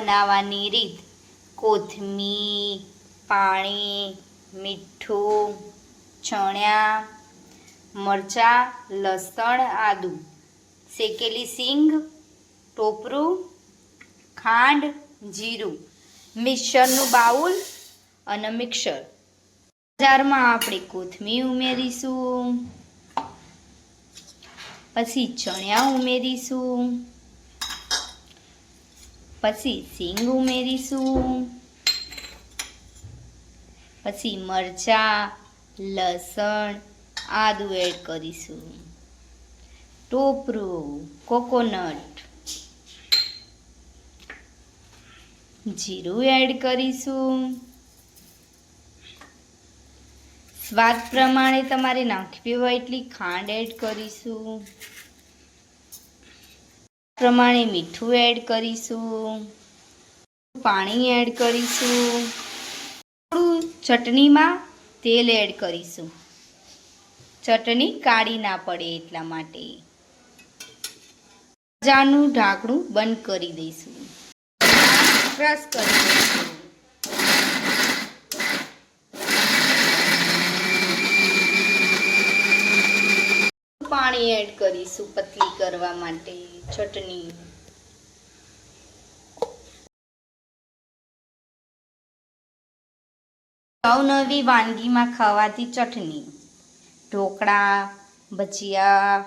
બનાવવાની રીત. કોથમીર, પાણી, મીઠું, ચણ્યા, મરચાં, લસણ આદુ. શેકેલી સિંગ, ટોપરું, ખાંડ, જીરું. મિક્સરનું બાઉલ અને મિક્સર. બજારમાં આપણે કોથમીર ઉમેરીશું. પછી ચણ્યા ઉમેરીશું. પછી સિંગ ઉમેરીશું. પછી મરચાં, લસણ, આદુ એડ કરીશું. ટોપરું, કોકોનટ. જીરું એડ કરીશું. સ્વાદ પ્રમાણે તમારે નાખવી હોય એટલી ખાંડ એડ કરીશું. પ્રમાણે મીઠું એડ કરીશું, પાણી એડ કરીશું, થોડું ચટણીમાં તેલ એડ કરીશું. ચટણી કાળી ના પડે એટલા માટે. જાનું ઢાંકણું બંધ કરી દઈશું. ક્રશ કરી દઈશું. પાણી એડ કરીશું પતલી કરવા માટે. ચટણી. અવનવી વાનગીમાં ખાવાતી ચટણી. ઢોકળા, ભજીયા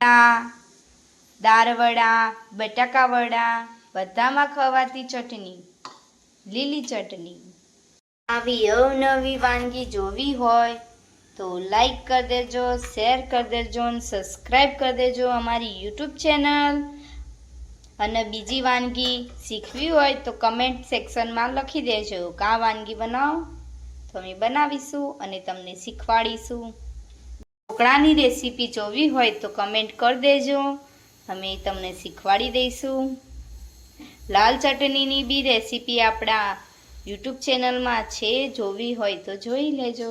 દારવડા દાળવડા બટાકા વડા બધામાં ખવાતી ચટણી. લીલી ચટણી. આવી અવનવી વાનગી જોવી હોય તો લાઈક કરી દેજો શેર કરી દેજો અને સબસ્ક્રાઈબ કરી દેજો અમારી યુટ્યુબ ચેનલ અને બીજી વાનગી શીખવી હોય તો કમેન્ટ સેક્શનમાં લખી દેજો કે વાનગી બનાવો. તો અમે બનાવીશું અને તમને શીખવાડીશું. ઢોકળાની રેસીપી જોવી હોય તો કમેન્ટ કરી દેજો. અમે તમને શીખવાડી દઈશું. લાલ ચટણીની બી રેસીપી આપણા યુટ્યુબ ચેનલમાં છે, જોવી હોય તો જોઈ લેજો.